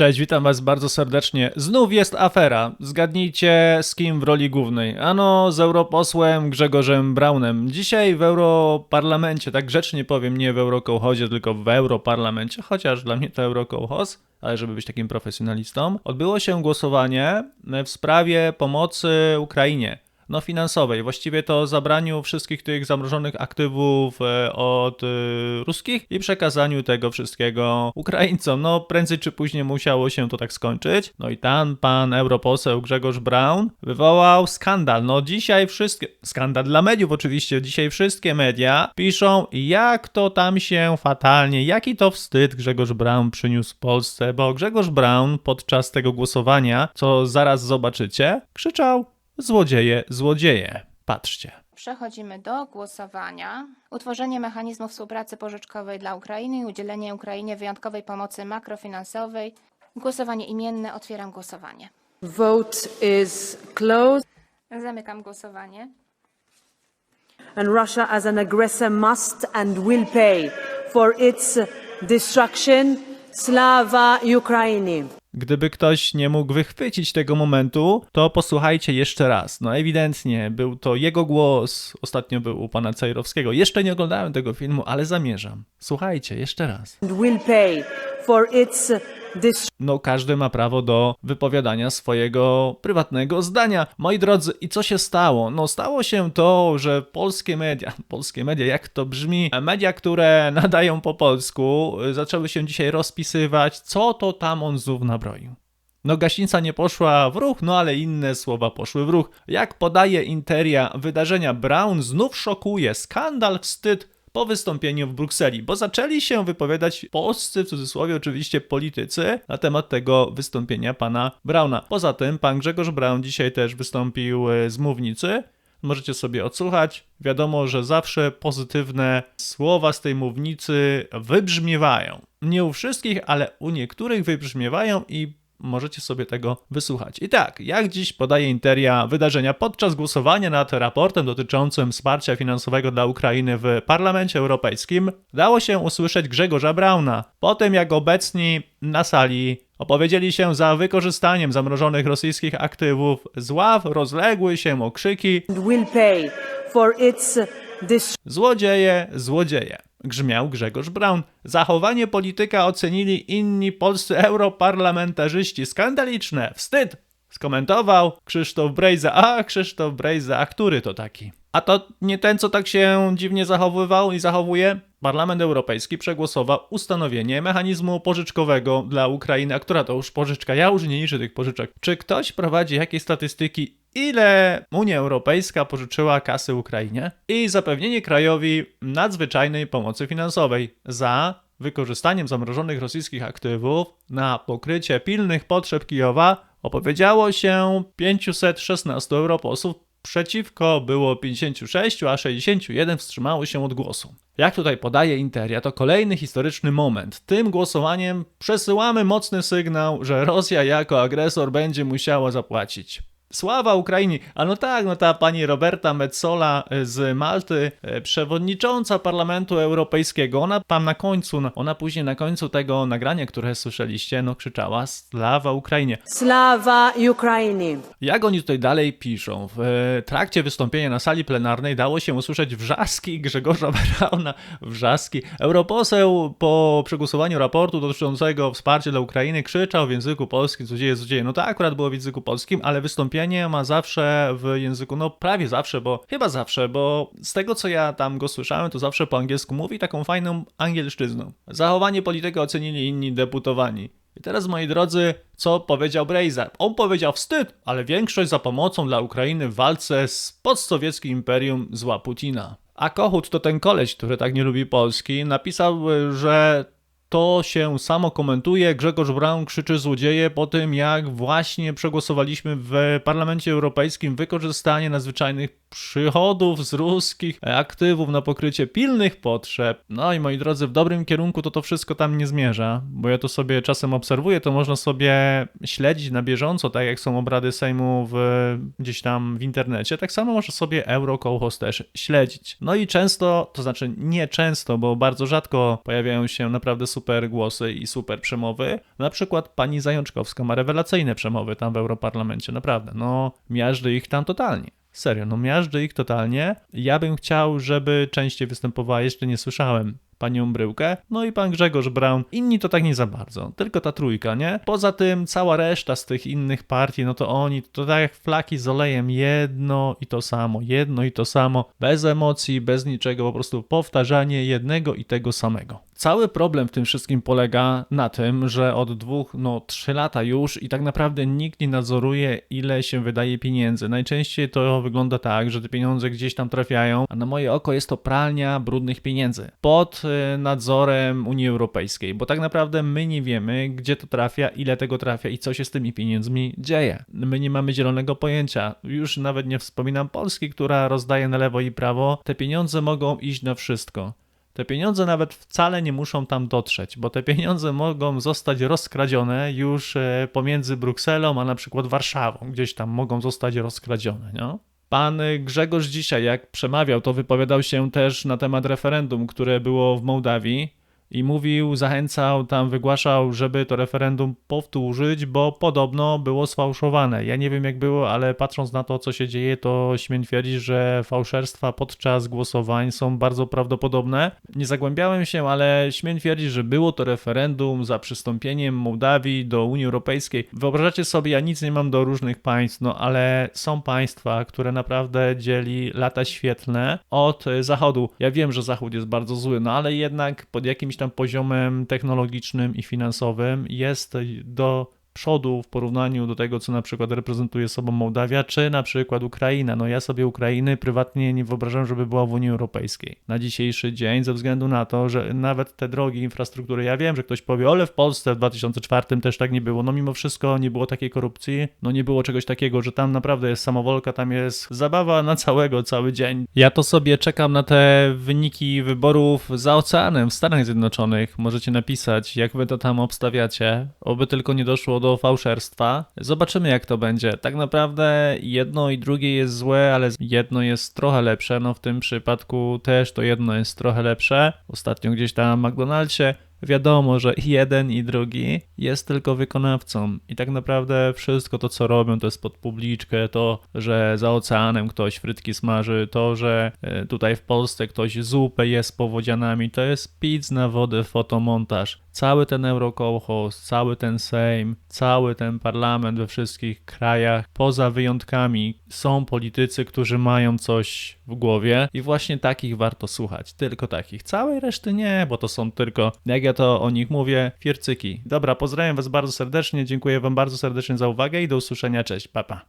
Cześć, witam was bardzo serdecznie. Znów jest afera. Zgadnijcie z kim w roli głównej. Ano z europosłem Grzegorzem Braunem. Dzisiaj w Europarlamencie, tak grzecznie powiem, nie w Eurokołchozie, tylko w Europarlamencie, chociaż dla mnie to Eurokołchoz, ale żeby być takim profesjonalistą, odbyło się głosowanie w sprawie pomocy Ukrainie no finansowej. Właściwie to zabraniu wszystkich tych zamrożonych aktywów e, od e, ruskich i przekazaniu tego wszystkiego Ukraińcom. No prędzej czy później musiało się to tak skończyć. No i tam pan europoseł Grzegorz Braun wywołał skandal. No dzisiaj wszystkie, skandal dla mediów oczywiście, dzisiaj wszystkie media piszą jak to tam się fatalnie, jaki to wstyd Grzegorz Braun przyniósł Polsce, bo Grzegorz Braun podczas tego głosowania, co zaraz zobaczycie, krzyczał Złodzieje, złodzieje. Patrzcie. Przechodzimy do głosowania. Utworzenie mechanizmu współpracy pożyczkowej dla Ukrainy i udzielenie Ukrainie wyjątkowej pomocy makrofinansowej. Głosowanie imienne. Otwieram głosowanie. Vote is closed, Zamykam głosowanie. and Russia, as an aggressor, must and will pay for its destruction. Slava Ukraini. Gdyby ktoś nie mógł wychwycić tego momentu, to posłuchajcie jeszcze raz. No ewidentnie był to jego głos. Ostatnio był u pana Cejrowskiego. Jeszcze nie oglądałem tego filmu, ale zamierzam. Słuchajcie jeszcze raz. Will pay for its. No każdy ma prawo do wypowiadania swojego prywatnego zdania. Moi drodzy, i co się stało? No stało się to, że polskie media, polskie media, jak to brzmi, media, które nadają po polsku, y, zaczęły się dzisiaj rozpisywać, co to tam on znów nabroił. No gaśnica nie poszła w ruch, no ale inne słowa poszły w ruch. Jak podaje Interia, wydarzenia Brown znów szokuje, skandal, wstyd, po wystąpieniu w Brukseli, bo zaczęli się wypowiadać polscy, w cudzysłowie oczywiście, politycy na temat tego wystąpienia pana Brauna. Poza tym pan Grzegorz Braun dzisiaj też wystąpił e, z mównicy. Możecie sobie odsłuchać. Wiadomo, że zawsze pozytywne słowa z tej mównicy wybrzmiewają. Nie u wszystkich, ale u niektórych wybrzmiewają i możecie sobie tego wysłuchać. I tak, jak dziś podaje Interia wydarzenia podczas głosowania nad raportem dotyczącym wsparcia finansowego dla Ukrainy w Parlamencie Europejskim, dało się usłyszeć Grzegorza Brauna, po tym jak obecni na sali opowiedzieli się za wykorzystaniem zamrożonych rosyjskich aktywów z ław, rozległy się okrzyki. Złodzieje, złodzieje. Grzmiał Grzegorz Braun. Zachowanie polityka ocenili inni polscy europarlamentarzyści. Skandaliczne, wstyd! Skomentował Krzysztof Brejza. A, Krzysztof Brejza, a który to taki? A to nie ten, co tak się dziwnie zachowywał i zachowuje? Parlament Europejski przegłosował ustanowienie mechanizmu pożyczkowego dla Ukrainy. A która to już pożyczka? Ja już nie liczę tych pożyczek. Czy ktoś prowadzi jakieś statystyki, ile Unia Europejska pożyczyła kasy Ukrainie? I zapewnienie krajowi nadzwyczajnej pomocy finansowej za wykorzystaniem zamrożonych rosyjskich aktywów na pokrycie pilnych potrzeb Kijowa opowiedziało się 516 europosłów. Przeciwko było 56, a 61 wstrzymało się od głosu. Jak tutaj podaje Interia, to kolejny historyczny moment. Tym głosowaniem przesyłamy mocny sygnał, że Rosja jako agresor będzie musiała zapłacić. Sława Ukrainie! A no tak, no ta pani Roberta Metzola z Malty, e, przewodnicząca Parlamentu Europejskiego, ona tam na końcu, ona później na końcu tego nagrania, które słyszeliście, no krzyczała Sława Ukrainie. Slava Ukraini. Jak oni tutaj dalej piszą? W e, trakcie wystąpienia na sali plenarnej dało się usłyszeć wrzaski Grzegorza Brauna. Wrzaski. Europoseł po przegłosowaniu raportu dotyczącego wsparcia dla Ukrainy krzyczał w języku polskim, złodzieje, złodzieje. No to akurat było w języku polskim, ale wystąpienie ma zawsze w języku, no prawie zawsze, bo chyba zawsze, bo z tego co ja tam go słyszałem, to zawsze po angielsku mówi taką fajną angielszczyzną. Zachowanie polityka ocenili inni deputowani. I teraz, moi drodzy, co powiedział Brejza? On powiedział wstyd, ale większość za pomocą dla Ukrainy w walce z podsowieckim imperium zła Putina. A Kochut to ten koleś, który tak nie lubi Polski, napisał, że to się samo komentuje. Grzegorz Braun krzyczy złodzieje po tym, jak właśnie przegłosowaliśmy w Parlamencie Europejskim wykorzystanie nadzwyczajnych przychodów z ruskich aktywów na pokrycie pilnych potrzeb. No i moi drodzy, w dobrym kierunku to to wszystko tam nie zmierza, bo ja to sobie czasem obserwuję, to można sobie śledzić na bieżąco, tak jak są obrady Sejmu w, gdzieś tam w internecie, tak samo można sobie Eurokołchos też śledzić. No i często, to znaczy nie często, bo bardzo rzadko pojawiają się naprawdę super głosy i super przemowy. Na przykład pani Zajączkowska ma rewelacyjne przemowy tam w Europarlamencie, naprawdę. No, miażdży ich tam totalnie. Serio, no miażdży ich totalnie. Ja bym chciał, żeby częściej występowała, jeszcze nie słyszałem, panią Bryłkę, no i pan Grzegorz Braun. Inni to tak nie za bardzo, tylko ta trójka, nie? Poza tym cała reszta z tych innych partii, no to oni to tak jak flaki z olejem, jedno i to samo, jedno i to samo, bez emocji, bez niczego, po prostu powtarzanie jednego i tego samego. Cały problem w tym wszystkim polega na tym, że od dwóch, no trzy lata już i tak naprawdę nikt nie nadzoruje, ile się wydaje pieniędzy. Najczęściej to wygląda tak, że te pieniądze gdzieś tam trafiają, a na moje oko jest to pralnia brudnych pieniędzy pod nadzorem Unii Europejskiej, bo tak naprawdę my nie wiemy, gdzie to trafia, ile tego trafia i co się z tymi pieniędzmi dzieje. My nie mamy zielonego pojęcia. Już nawet nie wspominam Polski, która rozdaje na lewo i prawo. Te pieniądze mogą iść na wszystko. Te pieniądze nawet wcale nie muszą tam dotrzeć, bo te pieniądze mogą zostać rozkradzione już e, pomiędzy Brukselą a na przykład Warszawą. Gdzieś tam mogą zostać rozkradzione, nie? Pan Grzegorz dzisiaj, jak przemawiał, to wypowiadał się też na temat referendum, które było w Mołdawii i mówił, zachęcał, tam wygłaszał, żeby to referendum powtórzyć, bo podobno było sfałszowane. Ja nie wiem jak było, ale patrząc na to, co się dzieje, to śmiem twierdzić, że fałszerstwa podczas głosowań są bardzo prawdopodobne. Nie zagłębiałem się, ale śmiem twierdzić, że było to referendum za przystąpieniem Mołdawii do Unii Europejskiej. Wyobrażacie sobie, ja nic nie mam do różnych państw, no ale są państwa, które naprawdę dzieli lata świetlne od Zachodu. Ja wiem, że Zachód jest bardzo zły, no ale jednak pod jakimś tam poziomem technologicznym i finansowym jest do przodu w porównaniu do tego, co na przykład reprezentuje sobą Mołdawia, czy na przykład Ukraina. No ja sobie Ukrainy prywatnie nie wyobrażam, żeby była w Unii Europejskiej. Na dzisiejszy dzień, ze względu na to, że nawet te drogi, infrastruktury, ja wiem, że ktoś powie, ale w Polsce w 2004 też tak nie było. No mimo wszystko nie było takiej korupcji, no nie było czegoś takiego, że tam naprawdę jest samowolka, tam jest zabawa na całego, cały dzień. Ja to sobie czekam na te wyniki wyborów za oceanem w Stanach Zjednoczonych. Możecie napisać, jak wy to tam obstawiacie, oby tylko nie doszło do fałszerstwa. Zobaczymy, jak to będzie. Tak naprawdę jedno i drugie jest złe, ale jedno jest trochę lepsze. No w tym przypadku też to jedno jest trochę lepsze. Ostatnio gdzieś tam w McDonald'sie wiadomo, że jeden i drugi jest tylko wykonawcą. I tak naprawdę wszystko to, co robią, to jest pod publiczkę, to, że za oceanem ktoś frytki smaży, to, że e, tutaj w Polsce ktoś zupę je z powodzianami, to jest pizz na wodę, fotomontaż. Cały ten eurokołchoz, cały ten Sejm, cały ten parlament we wszystkich krajach, poza wyjątkami, są politycy, którzy mają coś w głowie i właśnie takich warto słuchać. Tylko takich. Całej reszty nie, bo to są tylko, jak ja to o nich mówię, fiercyki. Dobra, pozdrawiam Was bardzo serdecznie, dziękuję Wam bardzo serdecznie za uwagę i do usłyszenia. Cześć, papa.